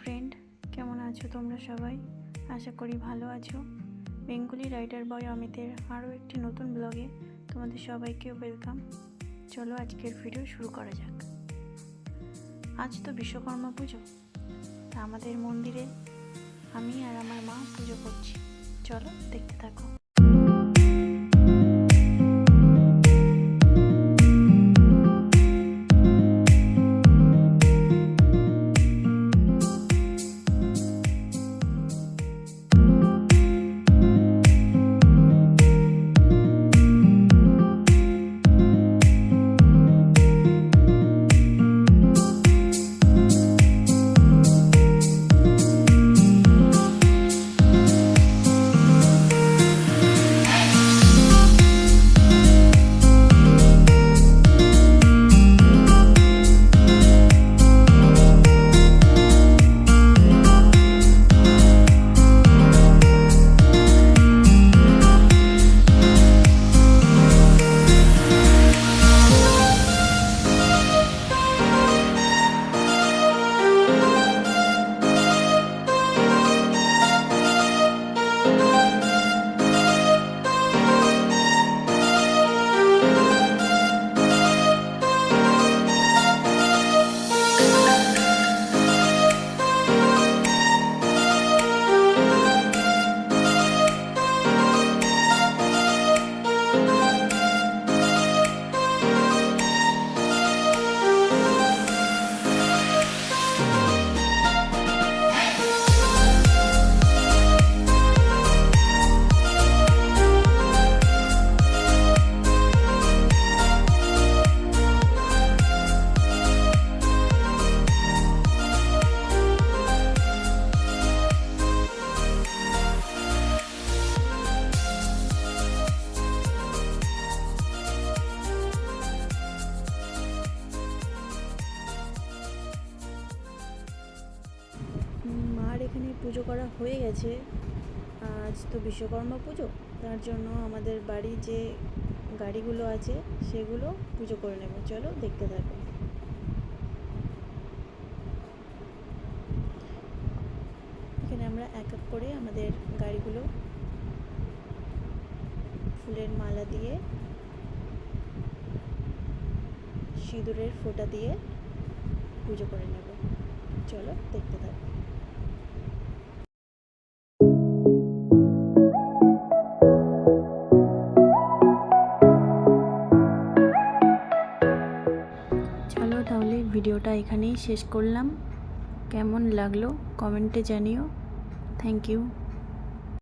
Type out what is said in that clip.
Friend কেমন আছো তোমরা সবাই? আশা করি ভালো আছো। বেঙ্গলি রাইটার বয় অমিতের আরও একটি নতুন ব্লগে তোমাদের সবাইকে ওয়েলকাম চলো আজকের ভিডিও শুরু করা যাক। আজ তো বিশ্বকর্মা পুজো। তা আমাদের মন্দিরে আমি আর আমার মা পুজো করছি। চলো দেখতে থাকো। এখানে পুজো করা হয়ে গেছে। আজ তো বিশ্বকর্মা পুজো। তার জন্য আমাদের বাড়ি যে গাড়িগুলো আছে, সেগুলো পুজো করে নেব। চলো দেখতে থাকো। এখানে আমরা এক এক করে আমাদের গাড়িগুলো ফুলের মালা দিয়ে, সিঁদুরের ফোঁটা দিয়ে পুজো করে নেব। চলো দেখতে থাকো। ভিডিওটা এখানেই শেষ করলাম। কেমন লাগল কমেন্টে জানিও। Thank you.